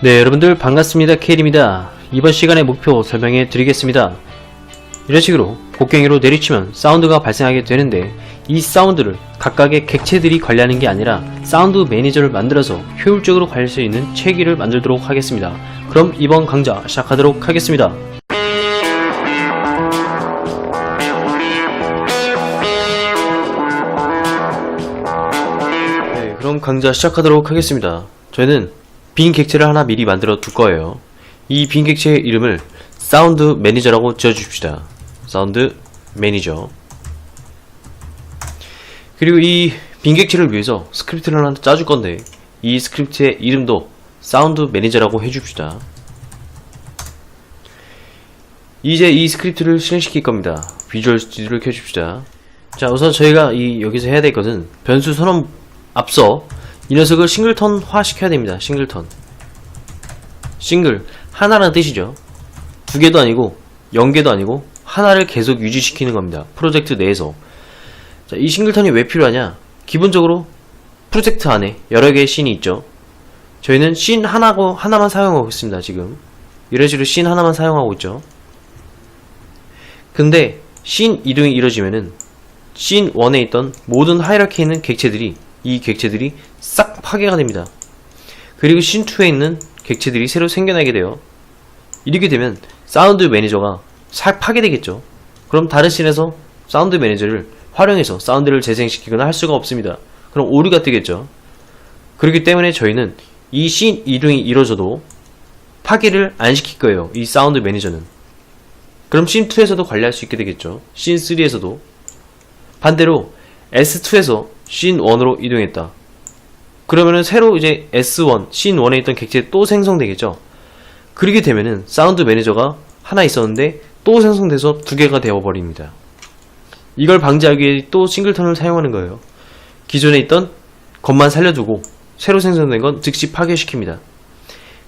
네, 여러분들 반갑습니다. 케일입니다. 이번 시간의 목표 설명해 드리겠습니다. 이런 식으로 곡괭이로 내리치면 사운드가 발생하게 되는데 이 사운드를 각각의 객체들이 관리하는 게 아니라 사운드 매니저를 만들어서 효율적으로 관리할 수 있는 체계를 만들도록 하겠습니다. 그럼 이번 강좌 시작하도록 하겠습니다. 네, 그럼 강좌 시작하도록 하겠습니다. 저희는 빈 객체를 하나 미리 만들어 둘 거예요. 이 빈 객체의 이름을 사운드 매니저라고 지어줍시다. 사운드 매니저. 그리고 이 빈 객체를 위해서 스크립트를 하나 짜줄 건데 이 스크립트의 이름도 사운드 매니저라고 해줍시다. 이제 이 스크립트를 실행시킬 겁니다. 비주얼 스튜디오를 켜줍시다. 자, 우선 저희가 이 여기서 해야 될 것은 변수 선언 앞서 이 녀석을 싱글턴화 시켜야 됩니다. 싱글턴. 싱글 하나라는 뜻이죠. 두 개도 아니고 영 개도 아니고 하나를 계속 유지시키는 겁니다. 프로젝트 내에서. 자, 이 싱글턴이 왜 필요하냐? 기본적으로 프로젝트 안에 여러 개의 씬이 있죠. 저희는 씬 하나고 하나만 사용하고 있습니다. 지금 이런 식으로 씬 하나만 사용하고 있죠. 근데 씬 이동이 이루어지면은 씬 1에 있던 모든 하이라키에 있는 객체들이 이 객체들이 싹 파괴가 됩니다. 그리고 씬 2에 있는 객체들이 새로 생겨나게 돼요. 이렇게 되면 사운드 매니저가 살 파괴되겠죠. 그럼 다른 씬에서 사운드 매니저를 활용해서 사운드를 재생시키거나 할 수가 없습니다. 그럼 오류가 뜨겠죠. 그렇기 때문에 저희는 이 씬 이동이 이루어져도 파괴를 안 시킬 거예요. 이 사운드 매니저는. 그럼 씬2에서도 관리할 수 있게 되겠죠. 씬3에서도. 반대로 S2에서 씬1으로 이동했다. 그러면은 새로 이제 S1, 씬1에 있던 객체 또 생성되겠죠. 그렇게 되면은 사운드 매니저가 하나 있었는데 또 생성돼서 두 개가 되어버립니다. 이걸 방지하기 위해 또 싱글턴을 사용하는 거예요. 기존에 있던 것만 살려두고 새로 생성된 건 즉시 파괴시킵니다.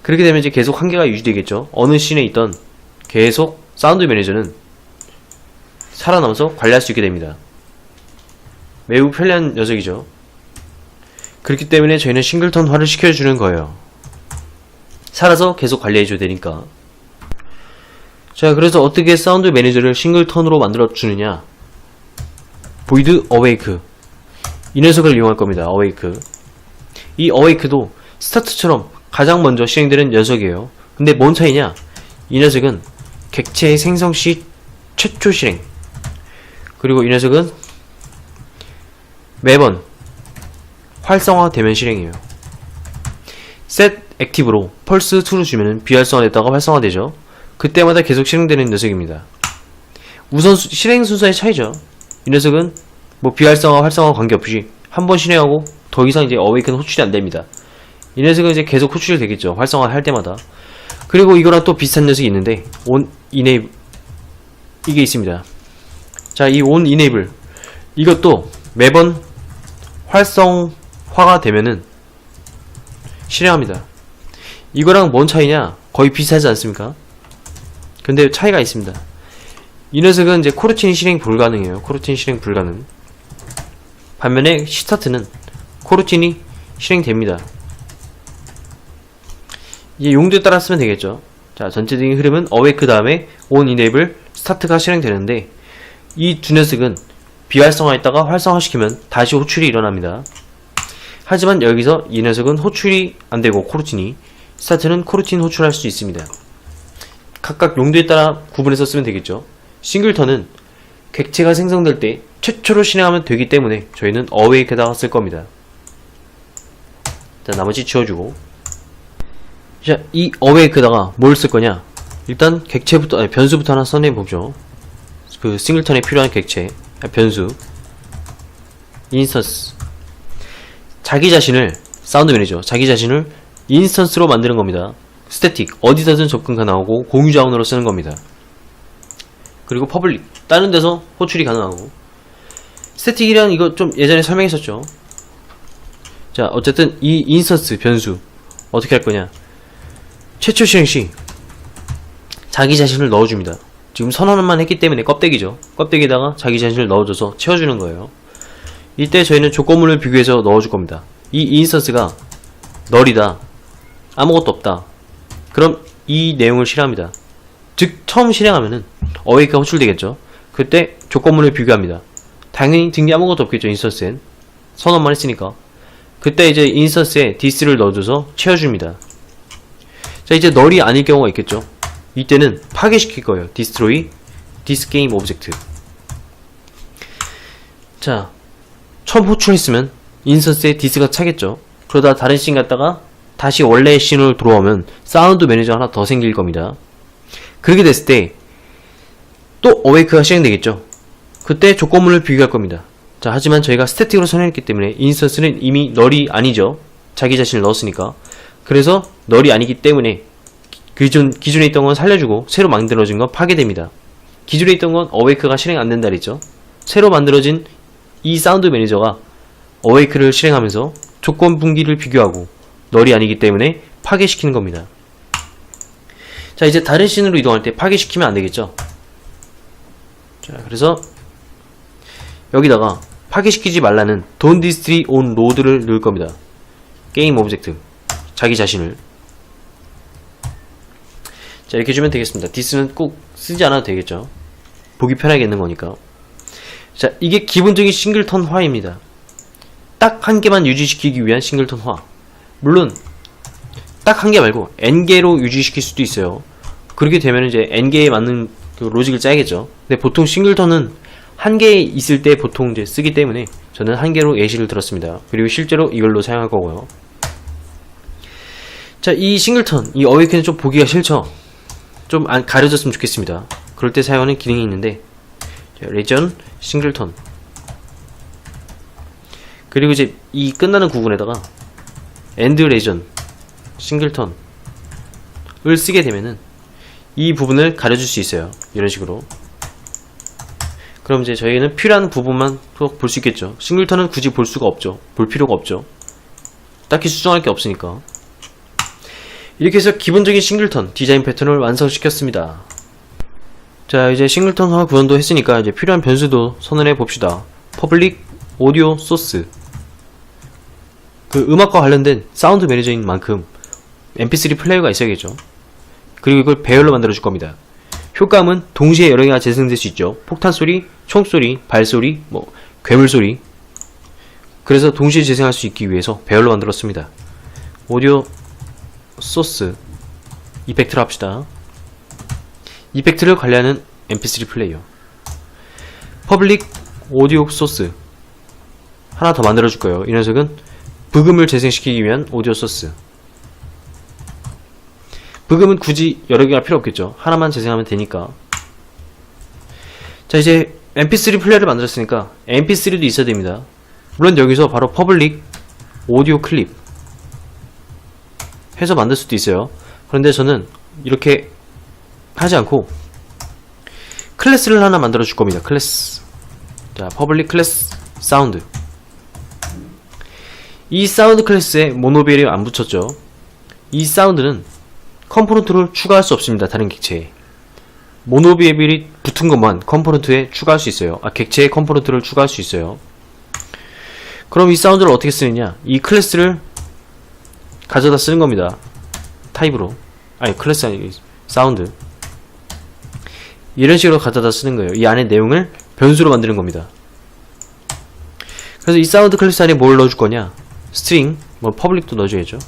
그렇게 되면 이제 계속 한계가 유지되겠죠. 어느 씬에 있던 계속 사운드 매니저는 살아남아서 관리할 수 있게 됩니다. 매우 편리한 녀석이죠. 그렇기 때문에 저희는 싱글턴화를 시켜주는 거예요. 살아서 계속 관리해줘야 되니까. 자, 그래서 어떻게 사운드 매니저를 싱글턴으로 만들어주느냐. 보이드 어웨이크. 이 녀석을 이용할 겁니다. 어웨이크. 이 어웨이크도 스타트처럼 가장 먼저 실행되는 녀석이에요. 근데 뭔 차이냐? 이 녀석은 객체의 생성 시 최초 실행. 그리고 이 녀석은 매번 활성화 되면 실행이에요. set 액티브로 펄스 2를 주면은 비활성화됐다가 활성화되죠. 그때마다 계속 실행되는 녀석입니다. 우선 수- 실행 순서의 차이죠. 이 녀석은 뭐 비활성화, 활성화 관계없이 한 번 실행하고 더 이상 이제 어웨이크는 호출이 안 됩니다. 이 녀석은 이제 계속 호출이 되겠죠. 활성화 할 때마다. 그리고 이거랑 또 비슷한 녀석이 있는데 on enable 이게 있습니다. 자, 이 on enable 이것도 매번 활성화가 되면은 실행합니다. 이거랑 뭔 차이냐? 거의 비슷하지 않습니까? 근데 차이가 있습니다. 이 녀석은 이제 코르틴 실행 불가능해요. 코르틴 실행 불가능. 반면에 시타트는 코르틴이 실행됩니다. 이제 용도에 따라 쓰면 되겠죠. 자, 전체적인 흐름은 어웨이크 다음에 on enable 스타트가 실행되는데 이 두 녀석은 비활성화했다가 활성화시키면 다시 호출이 일어납니다. 하지만 여기서 이 녀석은 호출이 안되고 코르틴이 스타트는 코르틴 호출할 수 있습니다. 각각 용도에 따라 구분해서 쓰면 되겠죠. 싱글턴은 객체가 생성될 때 최초로 실행하면 되기 때문에 저희는 어웨이크에다가 쓸 겁니다. 자, 나머지 지워주고 자, 이 어웨이크에다가 뭘 쓸 거냐? 일단 객체부터 아니, 변수부터 하나 써내 보죠. 그 싱글턴에 필요한 객체, 아, 변수, 인스턴스. 자기 자신을 사운드 매니저, 자기 자신을 인스턴스로 만드는 겁니다. 스태틱 어디서든 접근 가능하고 공유 자원으로 쓰는 겁니다. 그리고 퍼블릭 다른 데서 호출이 가능하고 스태틱이란 이거 좀 예전에 설명했었죠. 자, 어쨌든 이 인스턴스 변수 어떻게 할 거냐? 최초 실행 시 자기 자신을 넣어줍니다. 지금 선언만 했기 때문에 껍데기죠. 껍데기에다가 자기 자신을 넣어줘서 채워주는 거예요. 이때 저희는 조건문을 비교해서 넣어줄 겁니다. 이 인스턴스가 널이다. 아무것도 없다. 그럼 이 내용을 실행합니다. 즉 처음 실행하면은 어웨이크가 호출되겠죠. 그때 조건문을 비교합니다. 당연히 등기 아무것도 없겠죠 인스턴스엔 선언만 했으니까 그때 이제 인스턴스에 디스를 넣어줘서 채워줍니다. 자 이제 널이 아닐 경우가 있겠죠. 이때는 파괴시킬 거예요. 디스트로이 디스 게임 오브젝트. 자 처음 호출했으면 인스턴스에 디스가 차겠죠. 그러다 다른 씬 갔다가 다시 원래의 씬으로 돌아오면 사운드 매니저 하나 더 생길 겁니다. 그렇게 됐을 때 또 어웨이크가 실행되겠죠. 그때 조건문을 비교할 겁니다. 자, 하지만 저희가 스태틱으로 선언했기 때문에 인스턴스는 이미 널이 아니죠. 자기 자신을 넣었으니까. 그래서 널이 아니기 때문에 기존, 기존에 있던 건 살려주고 새로 만들어진 건 파괴됩니다. 기존에 있던 건 어웨이크가 실행 안 된다 그랬죠. 새로 만들어진 이 사운드 매니저가 어웨이크를 실행하면서 조건 분기를 비교하고 널이 아니기 때문에 파괴시키는 겁니다. 자, 이제 다른 씬으로 이동할 때 파괴시키면 안 되겠죠. 자, 그래서 여기다가 파괴시키지 말라는 Don't Destroy on Load를 넣을 겁니다. 게임 오브젝트. 자기 자신을. 자, 이렇게 주면 되겠습니다. 디스는 꼭 쓰지 않아도 되겠죠. 보기 편하게 있는 거니까. 자, 이게 기본적인 싱글턴 화입니다. 딱 한 개만 유지시키기 위한 싱글턴 화. 물론, 딱 한 개 말고 N개로 유지시킬 수도 있어요. 그렇게 되면 이제 N개에 맞는 그 로직을 짜야겠죠. 근데 보통 싱글턴은 한 개 있을 때 보통 이제 쓰기 때문에 저는 한 개로 예시를 들었습니다. 그리고 실제로 이걸로 사용할 거고요. 자, 이 싱글턴, 이 어웨이크는 좀 보기가 싫죠? 좀 안 가려졌으면 좋겠습니다. 그럴 때 사용하는 기능이 있는데, 자, 레전, 싱글턴. 그리고 이제 이 끝나는 구분에다가, 엔드 레전, 싱글턴을 쓰게 되면은, 이 부분을 가려줄 수 있어요. 이런 식으로. 그럼 이제 저희는 필요한 부분만 볼 수 있겠죠. 싱글턴은 굳이 볼 수가 없죠. 볼 필요가 없죠. 딱히 수정할 게 없으니까. 이렇게 해서 기본적인 싱글턴 디자인 패턴을 완성시켰습니다. 자, 이제 싱글턴화 구현도 했으니까 이제 필요한 변수도 선언해 봅시다. 퍼블릭 오디오 소스. 그 음악과 관련된 사운드 매니저인 만큼 mp3 플레이어가 있어야겠죠. 그리고 이걸 배열로 만들어 줄 겁니다. 효과음은 동시에 여러 개가 재생될 수 있죠. 폭탄 소리, 총 소리, 발 소리, 뭐 괴물 소리. 그래서 동시에 재생할 수 있기 위해서 배열로 만들었습니다. 오디오 소스 이펙트를 합시다. 이펙트를 관리하는 mp3 플레이어. 퍼블릭 오디오 소스 하나 더 만들어 줄 거예요. 이 녀석은 브금을 재생시키기 위한 오디오 소스. 브금은 굳이 여러 개가 필요 없겠죠. 하나만 재생하면 되니까. 자, 이제 mp3 플레이어를 만들었으니까 mp3도 있어야 됩니다. 물론 여기서 바로 퍼블릭 오디오 클립 해서 만들 수도 있어요. 그런데 저는 이렇게 하지 않고 클래스를 하나 만들어 줄 겁니다. 클래스. 자, 퍼블릭 클래스 사운드. 이 사운드 클래스에 모노벨이 안 붙였죠. 이 사운드는 컴포넌트를 추가할 수 없습니다. 다른 객체에. 모노비에빌이 붙은 것만 컴포넌트에 추가할 수 있어요. 아, 객체에 컴포넌트를 추가할 수 있어요. 그럼 이 사운드를 어떻게 쓰느냐? 이 클래스를 가져다 쓰는 겁니다. 타입으로. 아니, 클래스 아니, 사운드. 이런 식으로 가져다 쓰는 거예요. 이 안에 내용을 변수로 만드는 겁니다. 그래서 이 사운드 클래스 안에 뭘 넣어줄 거냐? 스트링, 뭐, 퍼블릭도 넣어줘야죠.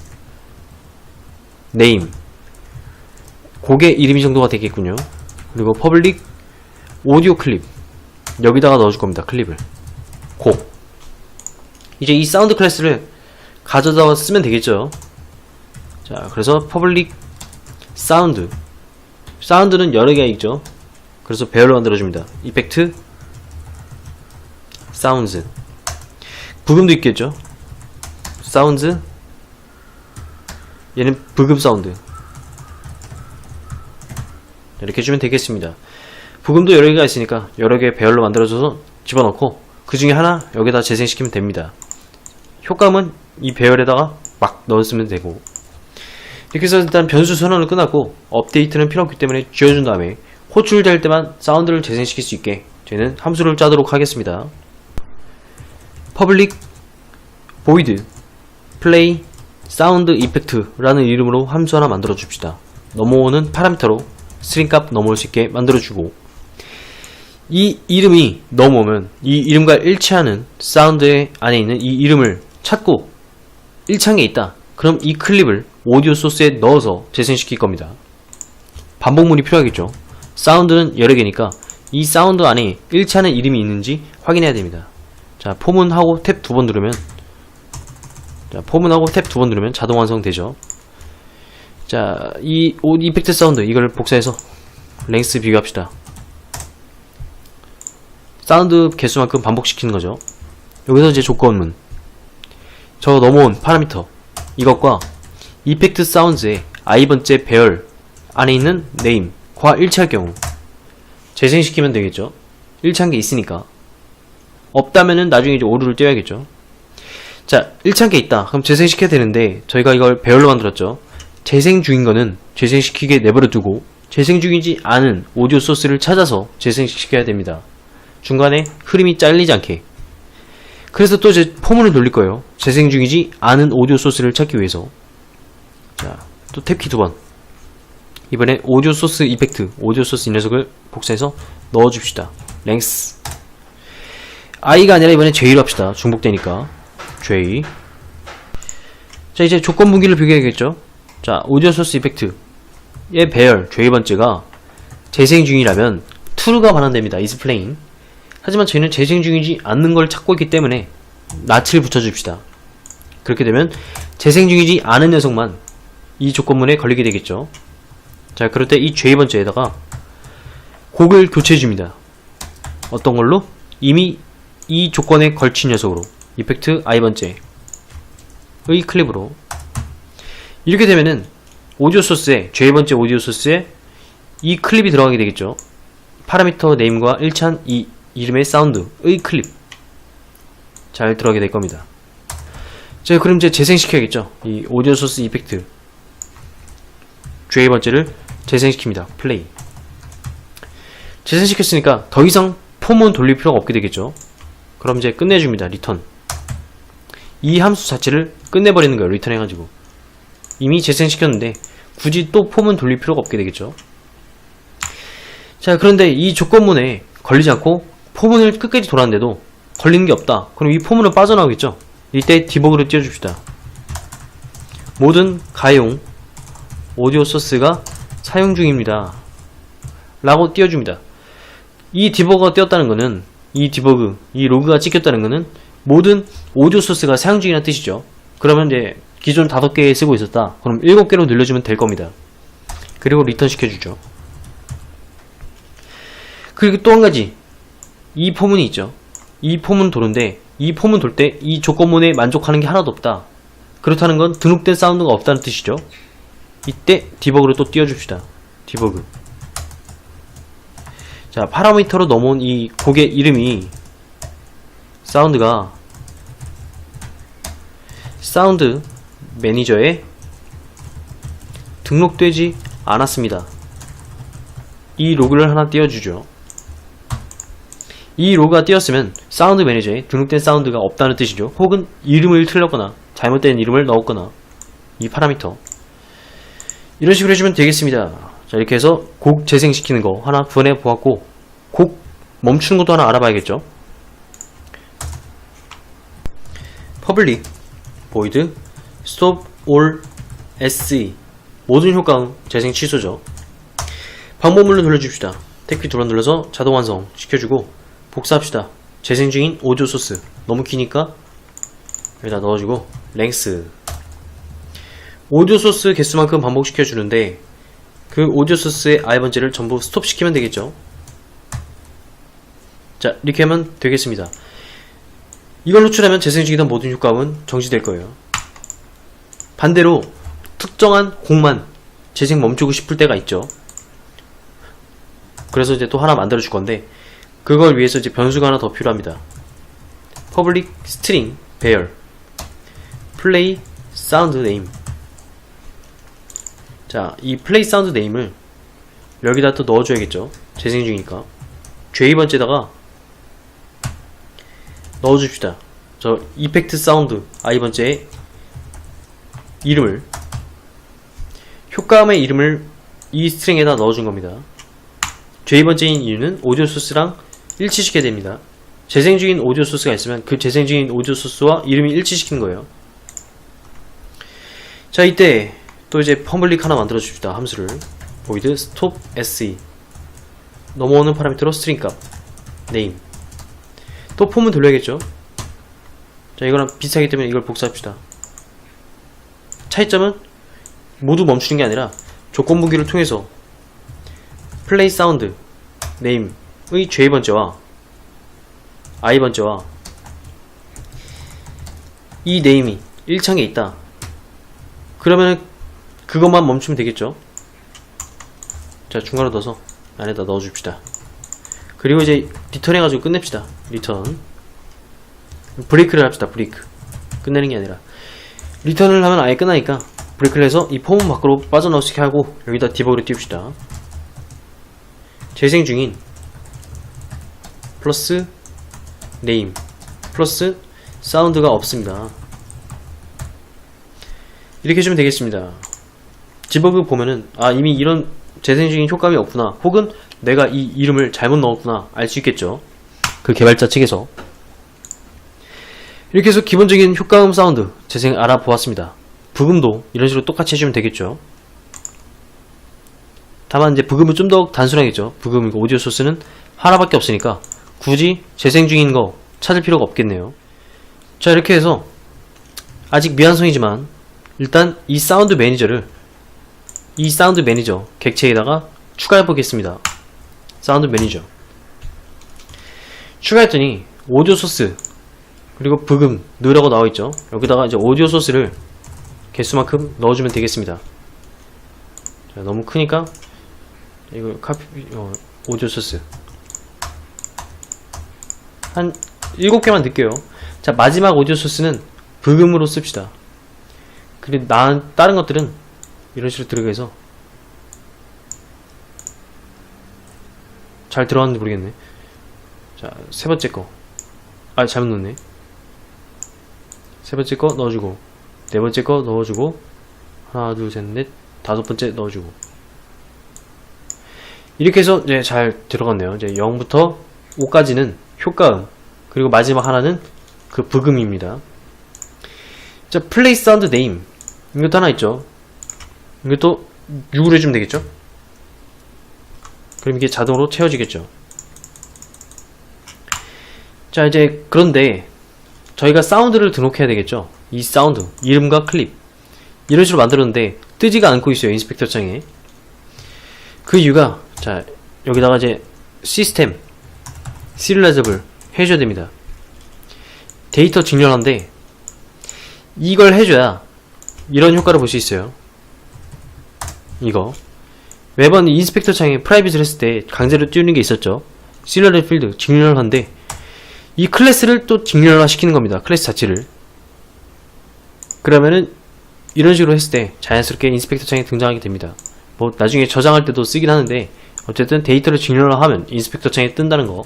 네임. 곡의 이름이 정도가 되겠군요. 그리고 퍼블릭 오디오 클립. 여기다가 넣어줄 겁니다. 클립을. 곡. 이제 이 사운드 클래스를 가져다 쓰면 되겠죠. 자, 그래서 퍼블릭 사운드. 사운드는 여러 개가 있죠. 그래서 배열로 만들어줍니다. 이펙트, 사운드. 부금도 있겠죠. 사운드. 얘는 부금 사운드. 이렇게 해주면 되겠습니다. 부금도 여러 개가 있으니까 여러 개 배열로 만들어줘서 집어넣고 그 중에 하나 여기다 재생시키면 됩니다. 효과음은 이 배열에다가 막 넣었으면 되고 이렇게 해서 일단 변수 선언을 끝났고 업데이트는 필요 없기 때문에 지워준 다음에 호출될 때만 사운드를 재생시킬 수 있게 저희는 함수를 짜도록 하겠습니다. public void play sound effect라는 이름으로 함수 하나 만들어 줍시다. 넘어오는 파라미터로 스트링 값 넘어올 수 있게 만들어 주고 이 이름이 넘어오면 이 이름과 일치하는 사운드 안에 있는 이 이름을 찾고 일창에 있다. 그럼 이 클립을 오디오 소스에 넣어서 재생시킬 겁니다. 반복문이 필요하겠죠. 사운드는 여러 개니까 이 사운드 안에 일치하는 이름이 있는지 확인해야 됩니다. 자, 포문하고 탭 두 번 누르면 자, 포문하고 탭 두 번 누르면 자동 완성되죠. 자, 이옷 이펙트 사운드 이걸 복사해서 랭스 비교합시다. 사운드 개수만큼 반복시키는 거죠. 여기서 이제 조건문. 저 넘어온 파라미터. 이것과 이펙트 사운드의 i번째 배열 안에 있는 네임과 일치할 경우 재생시키면 되겠죠. 일치한 게 있으니까. 없다면은 나중에 이제 오류를 떼어야겠죠. 자, 일치한 게 있다. 그럼 재생시켜야 되는데 저희가 이걸 배열로 만들었죠. 재생 중인 거는 재생시키게 내버려 두고 재생 중이지 않은 오디오 소스를 찾아서 재생시켜야 됩니다. 중간에 흐름이 잘리지 않게. 그래서 또 이제 포문을 돌릴 거예요. 재생 중이지 않은 오디오 소스를 찾기 위해서. 자, 또 탭키 두 번. 이번엔 오디오 소스 이펙트, 오디오 소스 이 녀석을 복사해서 넣어줍시다. 랭스. i가 아니라 이번엔 j로 합시다. 중복되니까. j. 자, 이제 조건 분기를 비교해야겠죠. 자, 오디오 소스 이펙트. 의 배열, j 번째가 재생 중이라면 true가 반환됩니다. is playing. 하지만 저희는 재생 중이지 않는 걸 찾고 있기 때문에 낯을 붙여줍시다. 그렇게 되면 재생 중이지 않은 녀석만 이 조건문에 걸리게 되겠죠. 자, 그럴 때이 j 번째에다가 곡을 교체해 줍니다. 어떤 걸로? 이미 이 조건에 걸친 녀석으로 이펙트 i 번째의 클립으로 이렇게 되면은 오디오 소스에 j 번째 오디오 소스에 이 클립이 들어가게 되겠죠. 파라미터 네임과 일치한 이 이름의 사운드의 클립 잘 들어가게 될 겁니다. 자, 그럼 이제 재생시켜야겠죠. 이 오디오 소스 이펙트 j 번째를 재생시킵니다. 플레이. 재생시켰으니까 더 이상 폼은 돌릴 필요가 없게 되겠죠. 그럼 이제 끝내줍니다. 리턴. 이 함수 자체를 끝내버리는 거예요. 리턴 해가지고. 이미 재생시켰는데 굳이 또 폼은 돌릴 필요가 없게 되겠죠. 자, 그런데 이 조건문에 걸리지 않고 포문을 끝까지 돌았는데도 걸리는 게 없다. 그럼 이 포문은 빠져나오겠죠? 이때 디버그를 띄워줍시다. 모든 가용 오디오 소스가 사용 중입니다. 라고 띄워줍니다. 이 디버그가 띄었다는 것은 이 디버그, 이 로그가 찍혔다는 것은 모든 오디오 소스가 사용 중이라는 뜻이죠. 그러면 이제 기존 5개 쓰고 있었다. 그럼 7개로 늘려주면 될 겁니다. 그리고 리턴 시켜주죠. 그리고 또 한 가지 이 포문이 있죠. 이 포문 도는데 이 포문 돌 때 이 조건문에 만족하는 게 하나도 없다. 그렇다는 건 등록된 사운드가 없다는 뜻이죠. 이때 디버그를 또 띄워줍시다. 디버그. 자, 파라미터로 넘어온 이 곡의 이름이 사운드가 사운드 매니저에 등록되지 않았습니다. 이 로그를 하나 띄워주죠. 이 로그가 띄었으면 사운드 매니저에 등록된 사운드가 없다는 뜻이죠. 혹은 이름을 틀렸거나 잘못된 이름을 넣었거나 이 파라미터 이런 식으로 해주면 되겠습니다. 자 이렇게 해서 곡 재생시키는 거 하나 구현해 보았고 곡 멈추는 것도 하나 알아봐야겠죠. public void stop all se 모든 효과 재생 취소죠. 방법물로 돌려줍시다. 두번 눌러서 자동 완성 시켜주고 복사합시다. 재생 중인 오디오 소스 너무 기니까 여기다 넣어주고 랭스 오디오 소스 개수만큼 반복시켜 주는데 그 오디오 소스의 아이번째를 전부 스톱 시키면 되겠죠. 자 이렇게 하면 되겠습니다. 이걸 노출하면 재생 중이던 모든 효과음은 정지될 거예요. 반대로 특정한 곡만 재생 멈추고 싶을 때가 있죠. 그래서 이제 또 하나 만들어 줄 건데 그걸 위해서 이제 변수가 하나 더 필요합니다. public string 배열 play sound name 자, 이 play sound name을 여기다 또 넣어줘야겠죠. 재생 중이니까 j 번째다가 넣어줍시다. 저 이펙트 사운드 번째에 이름을 효과음의 이름을 이 스트링에다 넣어준 겁니다. 제2번째인 이유는 오디오 소스랑 일치시켜야 됩니다. 재생 중인 오디오 소스가 있으면 그 재생 중인 오디오 소스와 이름이 일치시키는 거예요. 자, 이때 또 이제 펌블릭 하나 만들어 줍시다. 함수를 void stop se 넘어오는 파라미터로 스트링 값 name 또 폼은 돌려야겠죠. 자, 이거랑 비슷하기 때문에 이걸 복사합시다. 차이점은 모두 멈추는 게 아니라 조건부기를 통해서 플레이 사운드 네임의 J번째와 I번째와 이 네임이 1창에 있다. 그러면 그것만 멈추면 되겠죠. 자, 중간으로 넣어서 안에다 넣어줍시다. 그리고 이제 리턴 해가지고 끝냅시다. 리턴. 브레이크를 합시다. 브레이크. 끝내는 게 아니라. 리턴을 하면 아예 끝나니까 브레이크를 해서 이 폼 밖으로 있게 하고 여기다 디버그를 띄웁시다. 재생 중인 플러스 네임 플러스 사운드가 없습니다. 이렇게 해주면 되겠습니다. 디버그 보면은 아 이미 이런 재생 중인 효과음이 없구나 혹은 내가 이 이름을 잘못 넣었구나 알 수 있겠죠. 그 개발자 측에서 이렇게 해서 기본적인 효과음 사운드 재생 알아보았습니다. 부금도 이런 식으로 똑같이 해주면 되겠죠. 다만 이제 부금은 좀 더 단순하겠죠. 부금이고 오디오 소스는 하나밖에 없으니까 굳이 재생 중인 거 찾을 필요가 없겠네요. 자 이렇게 해서 아직 미완성이지만 일단 이 사운드 매니저를 이 사운드 매니저 객체에다가 추가해 보겠습니다. 사운드 매니저 추가했더니 오디오 소스 그리고 부금 넣으라고 나와 있죠. 여기다가 이제 오디오 소스를 개수만큼 넣어주면 되겠습니다. 자, 너무 크니까 이거 카피 어, 오디오 소스 한 7개만 넣을게요. 자 마지막 오디오 소스는 부금으로 씁시다. 그리고 나 다른 것들은 이런 식으로 들어가서 잘 들어갔는지 모르겠네. 자 세 번째 거. 아 잘못 넣었네. 세 번째 거 넣어주고 네 번째 거 넣어주고 하나 둘 셋 넷 다섯 번째 넣어주고 이렇게 해서 이제 잘 들어갔네요. 이제 0부터 5까지는 효과음 그리고 마지막 하나는 그 부금입니다. 자 플레이 사운드 네임 이것도 하나 있죠. 이것도 6으로 해주면 되겠죠. 그럼 이게 자동으로 채워지겠죠. 자 이제 그런데 저희가 사운드를 등록해야 되겠죠. 이 사운드, 이름과 클립 이런 식으로 만들었는데 뜨지가 않고 있어요. 인스펙터 창에. 그 이유가 자 여기다가 이제 시스템 시리얼라이저블 해줘야 됩니다. 데이터 직렬한데 이걸 해줘야 이런 효과를 볼 수 있어요. 이거 매번 인스펙터 창에 프라이빗을 했을 때 강제로 띄우는 게 있었죠. 시리얼 필드 직렬한데 이 클래스를 또 직렬화 시키는 겁니다. 클래스 자체를. 그러면은 이런 식으로 했을 때 자연스럽게 인스펙터 창에 등장하게 됩니다. 뭐 나중에 저장할 때도 쓰긴 하는데 어쨌든 데이터를 직렬화하면 인스펙터 창에 뜬다는 거.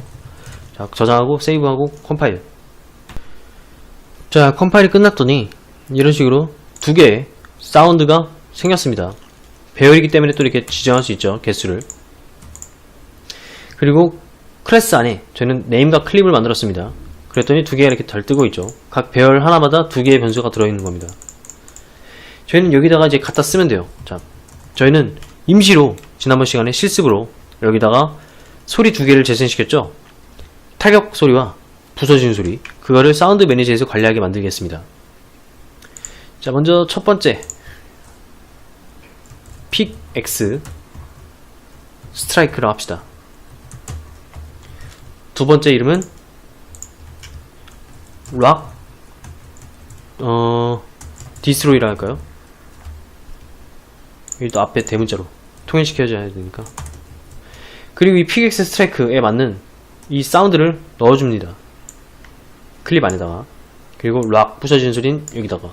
자, 저장하고 세이브하고 컴파일. 자, 컴파일이 끝났더니 이런 식으로 두 개의 사운드가 생겼습니다. 배열이기 때문에 또 이렇게 지정할 수 있죠. 개수를. 그리고 클래스 안에 저는 네임과 클립을 만들었습니다. 그랬더니 두 개가 이렇게 잘 뜨고 있죠. 각 배열 하나마다 두 개의 변수가 들어있는 겁니다. 저희는 여기다가 이제 갖다 쓰면 돼요. 자, 저희는 임시로 지난번 시간에 실습으로 여기다가 소리 두 개를 재생시켰죠. 타격 소리와 부서지는 소리. 그거를 사운드 매니저에서 관리하게 만들겠습니다. 자, 먼저 첫 번째 픽 X 스트라이크를 합시다. 두 번째 이름은 락 어 디스로이라 할까요? 여기 또 앞에 대문자로 통일시켜줘야 되니까 그리고 이 픽엑스 스트라이크에 맞는 이 사운드를 넣어줍니다 클립 안에다가 그리고 락 부서지는 소리는 여기다가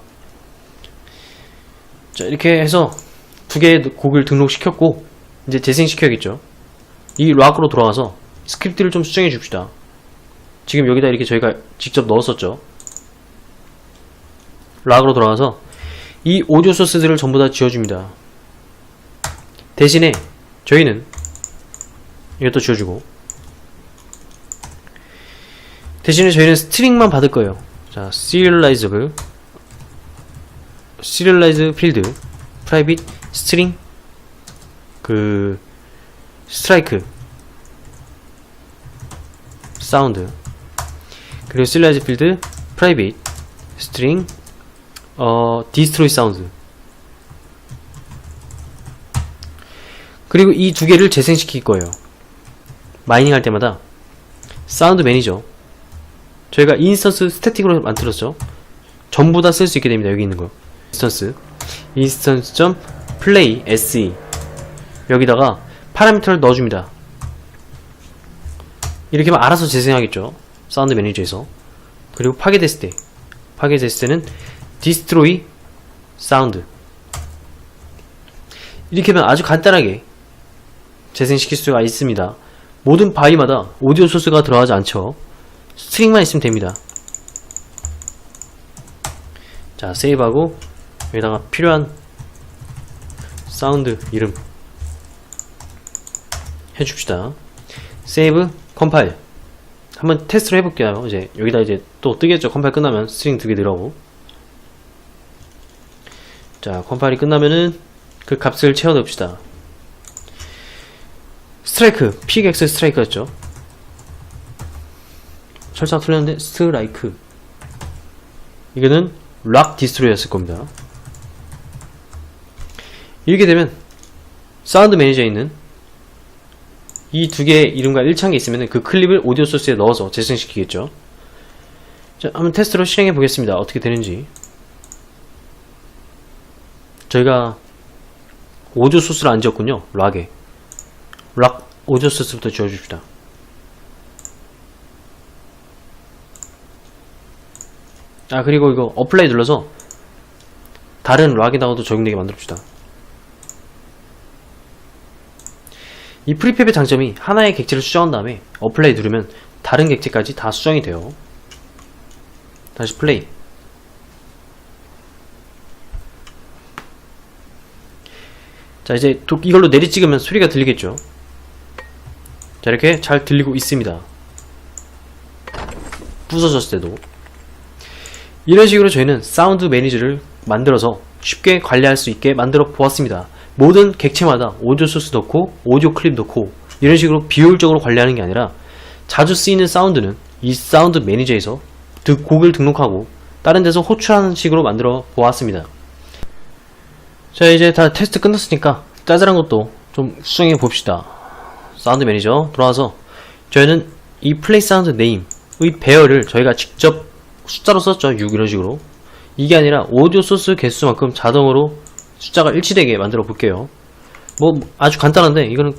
자 이렇게 해서 두 개의 곡을 등록시켰고 이제 재생시켜야겠죠 이 락으로 돌아가서 스크립트를 좀 수정해 줍시다. 지금 여기다 이렇게 저희가 직접 넣었었죠. 락으로 돌아가서 이 오디오 소스들을 전부 다 지워줍니다. 대신에 저희는 이것도 지워주고 대신에 저희는 스트링만 받을 거예요. 자, serializable serialize field private string 그 스트라이크 사운드 그리고 serialize field private string 어 destroy sound 그리고 이 두 개를 재생시킬 거예요. 마이닝 할 때마다 사운드 매니저 저희가 인스턴스 스태틱으로 만들었죠. 전부 다 쓸 수 있게 됩니다. 여기 있는 거. 인스턴스 인스턴스 플레이 se 여기다가 파라미터를 넣어줍니다. 이렇게 하면 알아서 재생하겠죠. 사운드 매니저에서 그리고 파괴됐을 때 파괴됐을 때는 destroy 사운드 이렇게 하면 아주 간단하게 재생시킬 수가 있습니다. 모든 바위마다 오디오 소스가 들어가지 않죠. 스트링만 있으면 됩니다. 자, 세이브하고 여기다가 필요한 사운드 이름 해줍시다. 세이브, 컴파일. 한번 테스트를 해볼게요. 이제 여기다 이제 또 뜨겠죠. 컴파일 끝나면 스트링 두 개 들어가고. 자, 컴파일이 끝나면은 그 값을 채워 넣읍시다. 스트라이크, 픽엑스 스트라이크였죠. 설정 틀렸는데 스트라이크. 이거는 락 디스트로이였을 겁니다. 이렇게 되면 사운드 매니저에 있는 이 두 개의 이름과 게 있으면 그 클립을 오디오 소스에 넣어서 재생시키겠죠. 자, 한번 테스트로 실행해 보겠습니다. 어떻게 되는지. 저희가 오디오 소스를 안 지었군요. 락에. 락 오디오 소스부터 지어줍시다. 아 그리고 이거 어플라이 눌러서 다른 락에다가도 적용되게 만들어줍시다. 이 프리팹의 장점이 하나의 객체를 수정한 다음에 어플라이 누르면 다른 객체까지 다 수정이 돼요. 다시 플레이. 자 이제 도- 이걸로 내리 찍으면 소리가 들리겠죠. 자 이렇게 잘 들리고 있습니다. 부서졌을 때도 이런 식으로 저희는 사운드 매니저를 만들어서 쉽게 관리할 수 있게 만들어 보았습니다. 모든 객체마다 오디오 소스 넣고 오디오 클립 넣고 이런 식으로 비효율적으로 관리하는 게 아니라 자주 쓰이는 사운드는 이 사운드 매니저에서 드- 곡을 등록하고 다른 데서 호출하는 식으로 만들어 보았습니다. 자 이제 다 테스트 끝났으니까 짜잘한 것도 좀 수정해 봅시다. 사운드 매니저 들어와서 저희는 이 플레이 사운드 네임의 배열을 저희가 직접 숫자로 썼죠. 6 이런 식으로. 이게 아니라 오디오 소스 개수만큼 자동으로 숫자가 일치되게 만들어 볼게요. 뭐 아주 간단한데 이거는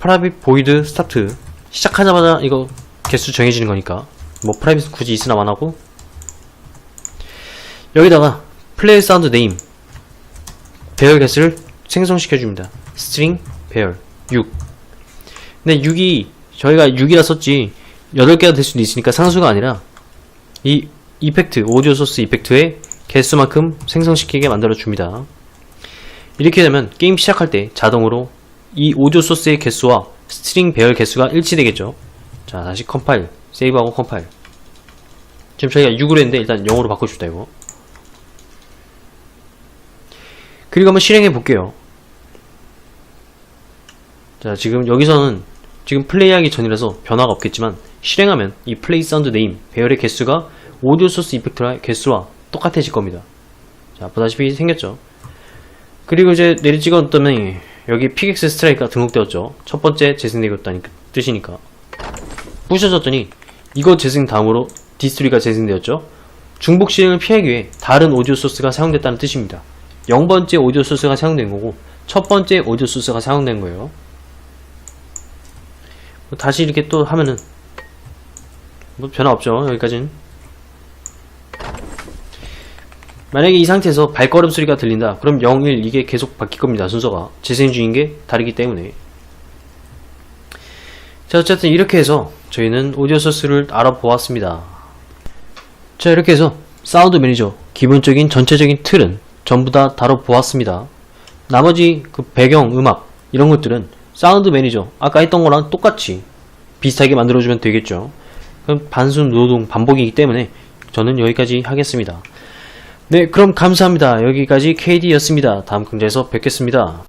프라이빗 보이드 스타트 시작하자마자 이거 개수 정해지는 거니까 뭐 프라이빗 굳이 있으나 마나고 여기다가 플레이 사운드 네임 배열 개수를 생성시켜 줍니다. 스트링 배열 6 근데 6이 저희가 6이라 썼지 8개가 될 수도 있으니까 상수가 아니라 이 이펙트, 오디오 소스 이펙트의 개수만큼 생성시키게 만들어 줍니다. 이렇게 되면 게임 시작할 때 자동으로 이 오디오 소스의 개수와 스트링 배열 개수가 일치되겠죠. 자, 다시 컴파일, 세이브하고 컴파일. 지금 저희가 6으로 했는데 일단 0으로 바꿔줍시다, 이거. 그리고 한번 실행해 볼게요. 자, 지금 여기서는 지금 플레이하기 전이라서 변화가 없겠지만 실행하면 이 플레이 사운드 네임 배열의 개수가 오디오 소스 이펙트의 개수와 똑같아질 겁니다. 자, 보다시피 생겼죠. 그리고 이제 내리 찍었더니 여기 픽엑스 스트라이크가 등록되었죠. 첫 번째 재생되었다니 뜻이니까. 부셔졌더니 이거 재생 다음으로 디스트리가 재생되었죠. 중복 실행을 피하기 위해 다른 오디오 소스가 사용됐다는 뜻입니다. 0번째 오디오 소스가 사용된 거고 첫 번째 오디오 소스가 사용된 거예요. 뭐 다시 이렇게 또 하면은 뭐 변화 없죠 여기까지는 만약에 이 상태에서 발걸음 소리가 들린다 그럼 0, 1 이게 계속 바뀔 겁니다 순서가. 재생 중인 게 다르기 때문에. 자 어쨌든 이렇게 해서 저희는 오디오 소스를 알아보았습니다. 자 이렇게 해서 사운드 매니저 기본적인 전체적인 틀은 전부 다 다뤄보았습니다. 나머지 그 배경 음악 이런 것들은 사운드 매니저 아까 했던 거랑 똑같이 비슷하게 만들어주면 되겠죠. 그럼 반순 노동 반복이기 때문에 저는 여기까지 하겠습니다. 네, 그럼 감사합니다. 여기까지 KD였습니다. 다음 강좌에서 뵙겠습니다.